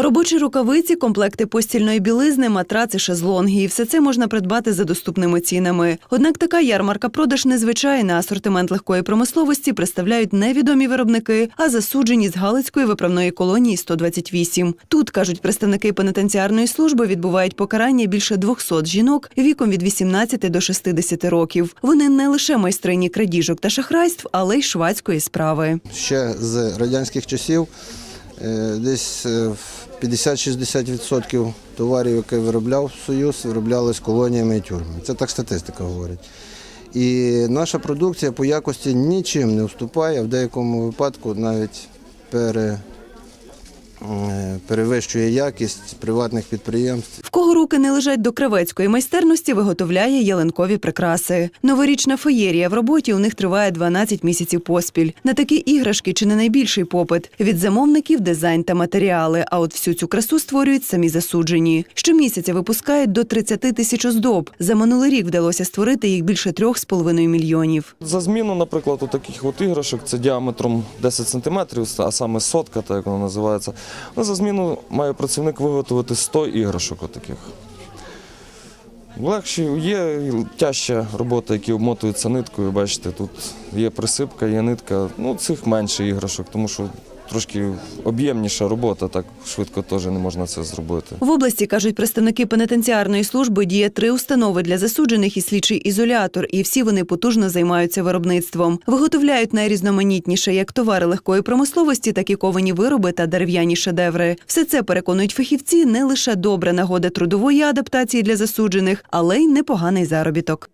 Робочі рукавиці, комплекти постільної білизни, матраци, шезлонги. І все це можна придбати за доступними цінами. Однак така ярмарка продаж незвичайна. Асортимент легкої промисловості представляють невідомі виробники, а засуджені з Галицької виправної колонії 128. Тут, кажуть представники пенітенціарної служби, відбувають покарання більше 200 жінок віком від 18 до 60 років. Вони не лише майстрині крадіжок та шахрайств, але й швадської справи. ще з радянських часів десь е, 50-60% товарів, які виробляв Союз, вироблялись колоніями і тюрмами. Це так статистика говорить. І наша продукція по якості нічим не вступає, в деякому випадку навіть пере, е, перевищує якість приватних підприємств. В кого руки не лежать до кравецької майстерності, виготовляє ялинкові прикраси. Новорічна феєрія в роботі у них триває 12 місяців поспіль. На такі іграшки чи не найбільший попит від замовників, дизайн та матеріали. А от всю цю красу створюють самі засуджені. Щомісяця випускають до 30 тисяч оздоб. За минулий рік вдалося створити їх більше 3,5 мільйонів. За зміну, наприклад, у таких от іграшок, це діаметром 10 см, а саме сотка, так як вона називається. Ну, за зміну має працівник виготовити 100 іграшок отаких. Легші є тяжча робота, які обмотуються ниткою. Бачите, тут є присипка, є нитка. Ну, цих менше іграшок, тому що трошки об'ємніша робота, так швидко теж не можна це зробити. В області кажуть представники пенітенціарної служби діє три установи для засуджених і слідчий ізолятор, і всі вони потужно займаються виробництвом. Виготовляють найрізноманітніше як товари легкої промисловості, так і ковані вироби та дерев'яні шедеври. Все це переконують фахівці не лише добра нагода трудової адаптації для засуджених, але й непоганий заробіток.